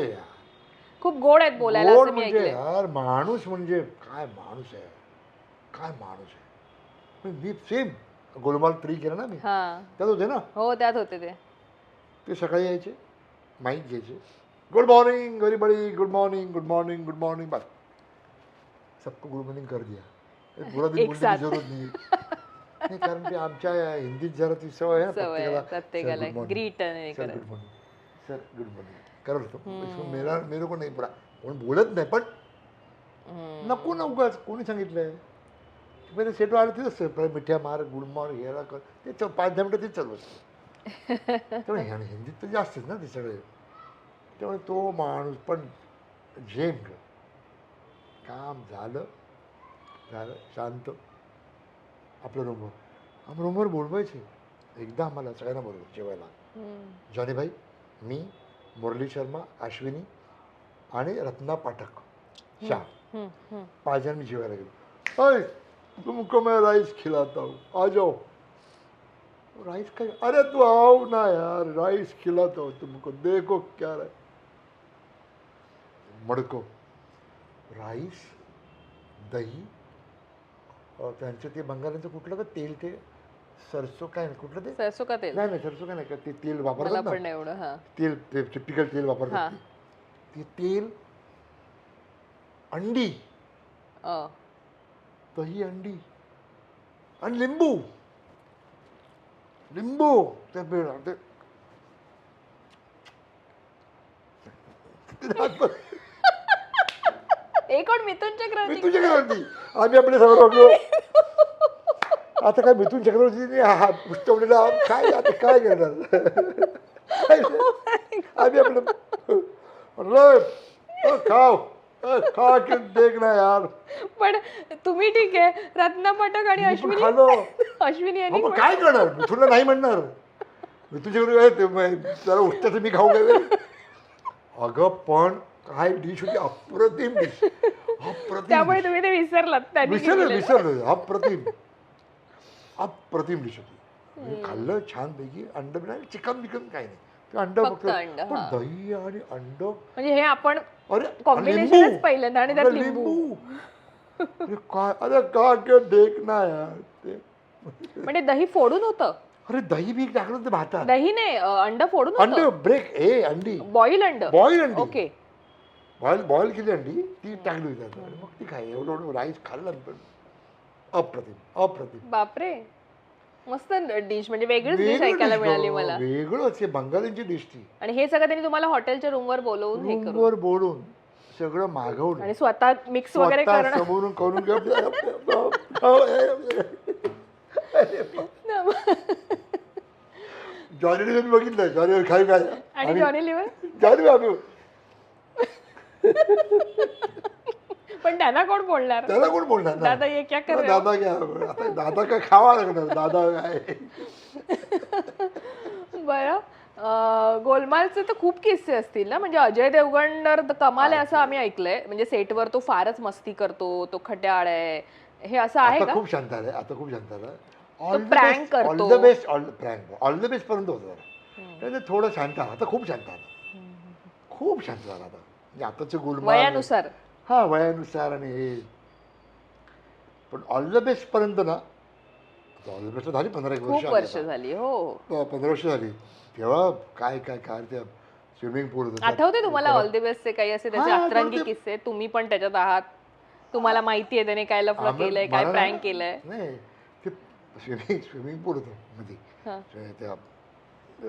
यार। खूप गोड आहेत बोलायला गोड असं मी म्हणजे ऐकलंय. यार माणूस म्हणजे काय माणूस आहे? काय माणूस आहे? मी सेम गोलमाल थ्री केलं ना मी. हा. त्यात होते ना? हो त्यात होते ते. ते सकाळी यायचे माहीत घ्यायचे. गुड मॉर्निंग व्हेरी बडी good morning good morning good morning बस. सबको गुड मॉर्निंग कर दिया. पूरा दिन एक बोलने साथ. की ज़रूरत नाही नाही कारण की आमच्या हिंदीत जरा ती सवय आहे ना सवय आहे, प्रत्येकाला. ग्रीट नाही सर करत. Good morning sir good morning इसको मेरा मेरे को नाही पडा कोण बोलत नाही पण. नको ना उगाच. कोणी सांगितलंय? पहिले सेटो आलं पहिले मिठ्या मार गुड मॉर्निंग ह्याला कर. ते पाच दहा मिनटं तेच चालू असतं. त्यामुळे हिंदीत तर जास्तच ना ते सगळे. त्यामुळे तो माणूस पण झेम. काम झालं झालं शांत. आपल्या रूमवर. आम्ही रूमवर बोलवायचे. एकदा आम्हाला सगळ्यांना बरोबर जेवायला. जॉनी भाई मी मुरली शर्मा अश्विनी आणि रत्ना पाठक. शाह. पाँच जन में जेवायला गेलो. अय तुमको मैं राइस खिलाता हूँ आ जाओ. राइस का अरे तू आओ ना यार. राइस खिलाता हूँ तुमको. देखो क्या रहा मडको. राईस दही त्यांचं ते बंगाल्यांचं कुठलं का तेल ते सरसो काय नाही, कुठलं ते? सरसो का तेल? नाही नाही सरसो काय नाही का ते तेल मला वापरतात पण ना नाही एवढं हा. तेल ते टिपिकल तेल हा. वापरतात ते. ते तेल अंडी. अ. दही अंडी. आणि लिंबू. लिंबू ते बेळ ते. एक कोण मिथुन चक्रवर्ती मिथून चक्रवर्ती आम्ही आपले सगळं बघलो आता काय मिथून चक्रवर्ती हा पुस्तवलेला काय आता काय करणार? नाही. आम्ही आपलं म्हणलं, "अ, खाओ. अ, खा के देखना यार. पण तुम्ही ठीक आहे. रत्ना पाठक आणि मी पण अश्विनी हा, यांनी मग काय करणार? मिथूनला नाही म्हणणार. मिथून चक्रवर्ती त्याला उठतं मी खाऊ काय अगं पण काय डिश होती? अप्रतिम डिश अप्रतिम त्यामुळे तुम्ही ते विसरलात त्यांनी विसरलं केलेलं. विसरलं अप्रतिम. अप्रतिम डिश होती खाल्लं छानपैकी अंड बिना चिकन बिकन काय नाही. ते अंड फक्त अंड, पण. दही आणि अंड म्हणजे हे आपण लिंबू. पहिल्यांदा आणि त्यात लिंबू. अरे काय? अरे का देख ना यार ते. म्हणजे दही फोडून होतं? अरे दही बी टाकलं होतं भातात. दही नाही अंड फोडून अंड ब्रेक ए अंडी. बॉईल अंड? बॉईल अंडी. ओके बॉईल बॉईल केली अंडी ती टाकली होती मग ती काय एवढं एवढं राईस खाल्लं पण. अप्रतिम अप्रतिम. बापरे. मस्त डिश म्हणजे वेगळीच डिश वेगळं ऐकायला dish मिळाली गं. मला. वेगळंच हे बंगालींची डिश ती. आणि हे सगळं त्यांनी तुम्हाला हॉटेलच्या रूमवर बोलवून हे करून. रूमवर बोलून सगळं मागवलं. आणि स्वतः मिक्स वगैरे स्वतः करणं. समोरून करून जॉनीने मी बघितलं जॉनी खाई काय आणि जॉनी लिव्हर जॉनी आम्ही पण त्यांना कोण बोलणार? त्याला कोण बोलणार? ना. दादा ये क्या कर रहे हो? दादा क्या आता दादा काय खावा लागणार? दादा काय बरं. अं, गोलमालचे तर खूप किस्से असतील ना? म्हणजे अजय देवगण तर कमाल आहे असं आम्ही ऐकलंय. म्हणजे सेटवर तो फारच मस्ती करतो तो खट्याळ आहे. हे असं आहे आता का? खूप शांत आलाय आता खूप शांत prank करतो. All the best all prank all the best पर्यंत होतं. जरा त्याचं थोडं शांत आला आता खूप शांत आला खूप शांत झाला आता. म्हणजे आताचे गुलमार वयानुसार हा वयानुसार आणि हे पण ऑल द बेस्ट पर्यंत ना ऑल द बेस्ट झाली पंधरा एक वर्ष खूप वर्ष. झाली हो प- पंधरा वर्ष झाली तेव्हा काय काय काय ते स्विमिंग पूल. आठवते तुम्हाला ऑल दी बेस्टचे काही असे त्याचे हा, अतरंगी. किस्से तुम्ही पण त्याच्यात आहात तुम्हाला माहिती आहे त्याने काय लफडं केलंय काय प्रँक केलंय नाही ते स्विमिंग स्विमिंग पूल होतं मध्ये हा. त्या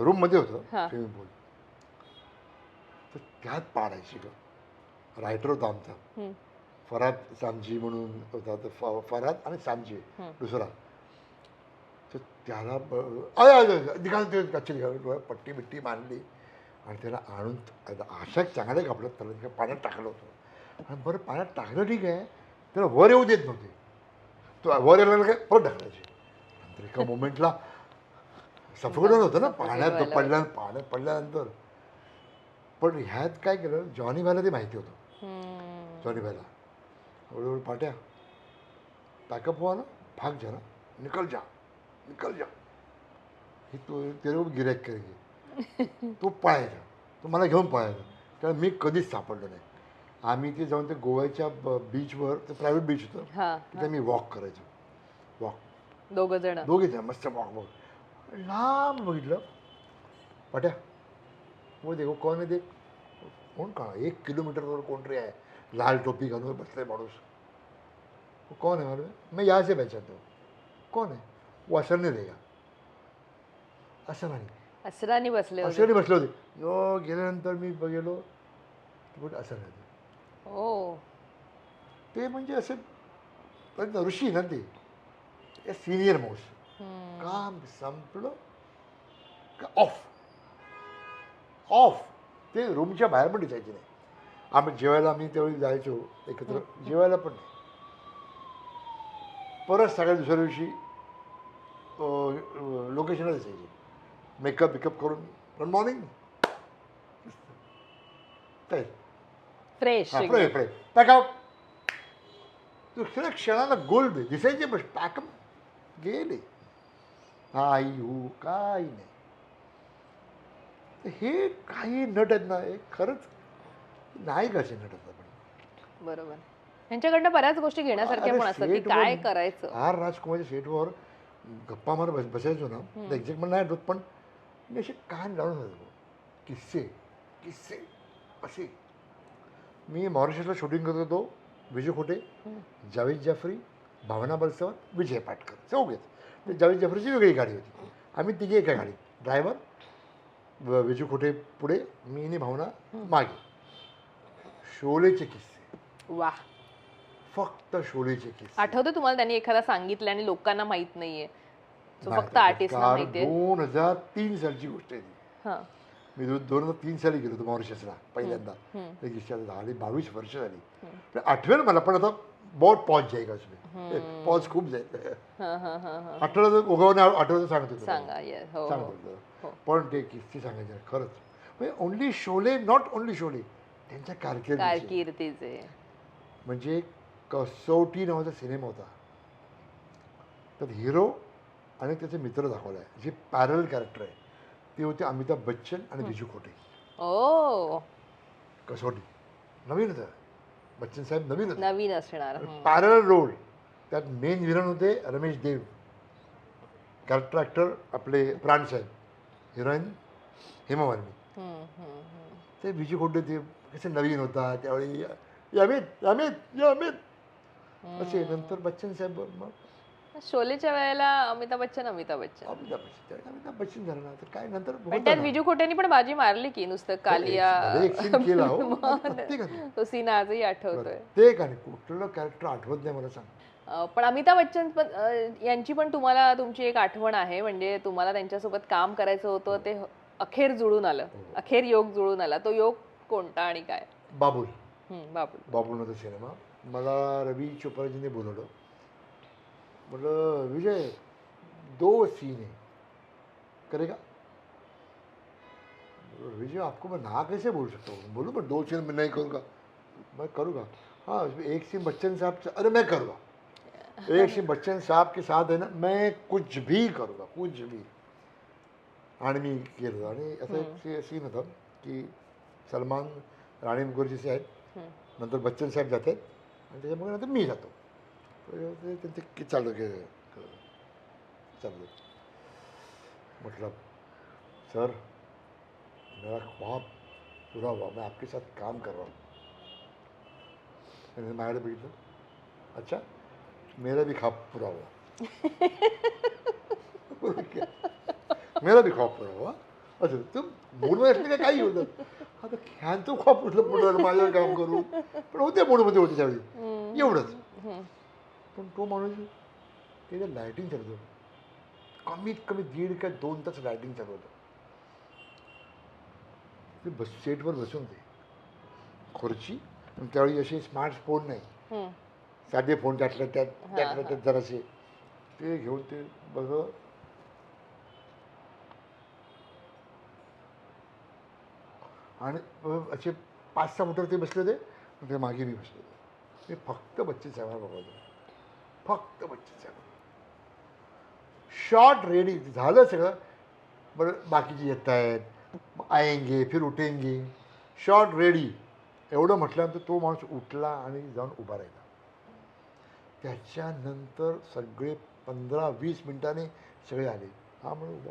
रूममध्ये होतं हा. स्विमिंग पूल तर त्यात पाडायची ग रायटर होता आमचा. फराद सामजी म्हणून होता तर फराद आणि सामजी. दुसरा. तर त्याला निघाल पट्टी बिट्टी बांधली आणि त्याला आणून आता अशा चांगल्या कपड्यात त्याला त्या पाण्यात टाकलं होतं. आणि बरं पाण्यात टाकलं ठीक आहे. त्याला वर येऊ देत नव्हते. तो वर येणार काय परत ढकलायचे. नंतर एका मोमेंटला सफोकेट होतं ना. पाण्यात व्हायला पडल्या पाण्यात पडल्यानंतर. पण ह्यात काय केलं? जॉनी भाईला ते माहिती होतं. जॉनी भाईला हळूहळू पाट्या. पॅकअप हुआ ना. भाग जा ना. निकल जा. निकल जा. हे तो तेरे को गिरॅक करेंगे. तो पळायचा तो मला घेऊन पळायचा कारण मी कधीच सापडलो नाही. आम्ही ते जाऊन ते गोव्याच्या बीचवर ते प्रायव्हेट बीच होतं. हा. तिथे मी वॉक करायचो. वॉक दोघ जण. दोघे जण. मस्त वॉक बघ लांब बघितलं. पाट्या. वो देखो कोण आहे ते? कोण का एक किलोमीटरवर कोणतरी आहे. लाल टोपी घालून बसलाय माणूस. वो कौन है मालूम? है मैं यहाँ से पहचानता हूँ कौन है वो नहीं देगा असं नाही असरानी बसले होते. असं नाही बसले होते. यो गेल्यानंतर मी बघेलो कुठे असं नाही ओ ते म्हणजे असे पण ऋषी ना ते. सिनियर माऊस हम्म. काम संपलं का ऑफ ऑफ ते रूमच्या बाहेर पण दिसायचे नाही. आम्ही जेवायला आम्ही त्यावेळी जायचो एकत्र. जेवायला पण नाही. परत सगळ्या दुसऱ्या दिवशी लोकेशनला दिसायचे मेकअप बिकअप करून. पण मॉर्निंग काय फ्रेश फ्रेश फ्रेश दुसऱ्या क्षणाला गोल्ड दिसायचे बस पॅकअप गेले. आई हो काही नाही. तर हे काही नट आहेत ना हे खरंच नाही कसे नट आहेत आपण? बरोबर. यांच्याकडनं बऱ्याच गोष्टी घेण्यासारख्या पण असतात की काय करायचं? आर राजकुमारच्या सेटवर गप्पा मार बस बसायचो ना एक्झॅक्ट नाही आठवत पण मी असे कान लावून होतो किस्से किस्से असे. मी मॉरिशसला शूटिंग करत होतो विजय खोटे जावेद जाफरी भावना बलसवर विजय पाटकर चौघेच. तर जावेद जाफरीची वेगळी गाडी होती. आम्ही तिघे एका गाडी ड्रायव्हर विजय खोटे पुढे मी आणि भावना मागे. शोलेचे किस्से. वा. फक्त शोलेचे किस्से. आठवतं तुम्हाला त्यांनी एखादा सांगितलं आणि लोकांना माहीत नाहीये? So फक्त माहितीये? दोन हजार तीन सालची गोष्ट आहे ती. मी दोन हजार तीन साली गेलो होतो मॉरिशसला पहिल्यांदा. झाली बावीस वर्ष झाली. आठवेल मला पण आता बहुत पॉज जाईल का उसमें पॉज खूप जाईल आठवलं उगवणे आठवलं सांगत. हो सांगत पण ते किस्से सांगायचे खरंच. म्हणजे only Sholay not only Sholay त्यांच्या कारकिर्दीचे. म्हणजे कसोटी नावाचा सिनेमा होता. त्यात हिरो आणि त्याचे मित्र दाखवला आहे जे पॅरल कॅरेक्टर आहे. ते होते अमिताभ बच्चन आणि बिजू खोटे ओ. कसोटी. नवीन होतं. बच्चन साहेब नवीन होते नवीन असणार. पॅरल रोल त्यात मेन विलन होते रमेश देव. कॅरेक्टर ॲक्टर आपले प्राण साहेब हिरोईन हेमा मालिनी. ते बिजू खोटे ते कसे नवीन होता त्यावेळी "ये अमित अमित अमित असे नंतर बच्चन साहेब मग शोलेच्या वेळेला अमिताभ बच्चन अमिताभ बच्चन. अमिताभ बच्चन त्यावेळी अमिताभ बच्चन झालं ना तर काय नंतर पण त्यात. विजू खोटेनी पण बाजी मारली की नुसतं कालिया भले एक scene केला हो. प्रत्येकाने. तो सीन आजही आठवतोय. प्रत्येकाने कुठलं कॅरेक्टर आठवत नाही मला सांग. अं, पण अमिताभ बच्चन पण अं, यांची पण तुम्हाला तुमची एक आठवण आहे म्हणजे तुम्हाला त्यांच्यासोबत काम करायचं होतं ते अखेर जुळून आलं. अखेर योग जुळून आला. तो योग कोणता आणि काय? बाबुल. हम्म, बाबू बाबुलमध्ये सिनेमा. मला रवी चोप्राजीने बोलवलं. म्हटलं विजय दो सीन। है करेगा? विजय आपको मैं ना कैसे बोल सकता हूँ? बोलूँ मैं दो सीन में नहीं करूँगा। मैं करूँगा। हाँ उसमें एक सीन बच्चन साहब से अरे मैं करूँगा। एक सीन बच्चन साहब के साथ है ना मैं कुछ भी करूँगा कुछ भी। आणि मी केलं आणि असं एक सीन होतं की सलमान राणी मुखर्जीचे आहेत हम्म. नंतर बच्चन साहेब जात आहेत आणि त्याच्यामुळे नंतर मी जातो तर ते चालू के चालू मतलब सर मेरा ख्वाब पूरा हुआ मैं आपके साथ काम कर रहा हूँ मैंने अच्छा मेरा भी ख्वाब पूरा हुआ बोला, "क्या?" मेरा भी ख्वाब पूरा हुआ अच्छा तुम मूडमध्ये असले का काही होतं आता ह्यांचं ख्वाब कुठलं पुढं झालं, माझं काम करू पण होते मूडमध्ये होते त्यावेळी एवढंच. पण तो माणूस त्याच्या लायटिंग चालत होतं कमीत कमी दीड का दोन तास लायटिंग चालू होतं. ते बस सेटवर बसून ते. खुर्ची आणि त्यावेळी असे स्मार्टफोन नाही. हम्म. साधे फोन त्यातल्या त्यात त्यातल्या त्यात जरासे. ते घेऊन ते बघ. आणि असे पाच सहा फुटावर ते बसले होते ते मागे मी बसले होते. मी फक्त बच्चे साहेबांना बघवतो फक्त बच्चे शॉर्ट रेडी झालं सगळं. बरं बाकीचे येत आहेत. आएंगे फिर उठेंगे. शॉर्ट रेडी एवढं म्हटल्यानंतर तो माणूस उठला आणि जाऊन उभा राहिला. त्याच्यानंतर सगळे पंधरा वीस मिनटाने सगळे आले. हा म्हणून उभा.